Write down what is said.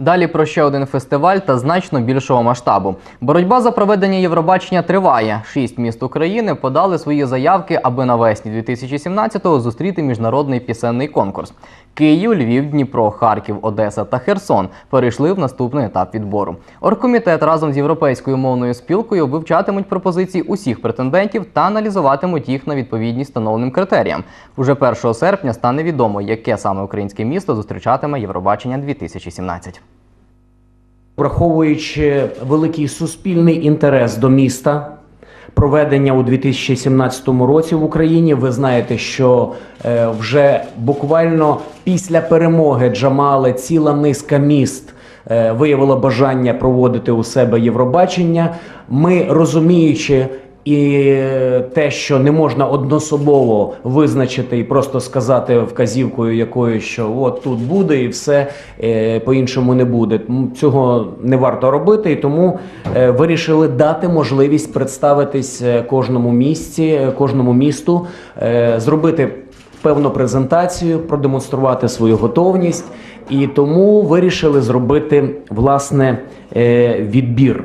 Далі про ще один фестиваль та значно більшого масштабу. Боротьба за проведення Євробачення триває. Шість міст України подали свої заявки, аби навесні 2017-го зустріти міжнародний пісенний конкурс. Київ, Львів, Дніпро, Харків, Одеса та Херсон перейшли в наступний етап відбору. Оргкомітет разом з європейською мовною спілкою вивчатимуть пропозиції усіх претендентів та аналізуватимуть їх на відповідність встановленим критеріям. Уже 1 серпня стане відомо, яке саме українське місто зустрічатиме Євробачення 2017. Враховуючи великий суспільний інтерес до міста, проведення у 2017 році в Україні, ви знаєте, що е, вже буквально після перемоги Джамали ціла низка міст е, виявила бажання проводити у себе Євробачення. Ми розуміючи. І те, що не можна однособово визначити і просто сказати вказівкою якою, що от тут буде, і все е, по-іншому не буде. Цього не варто робити, і тому е, вирішили дати можливість представитись е, кожному місці, кожному місту, зробити певну презентацію, продемонструвати свою готовність, і тому вирішили зробити власне відбір.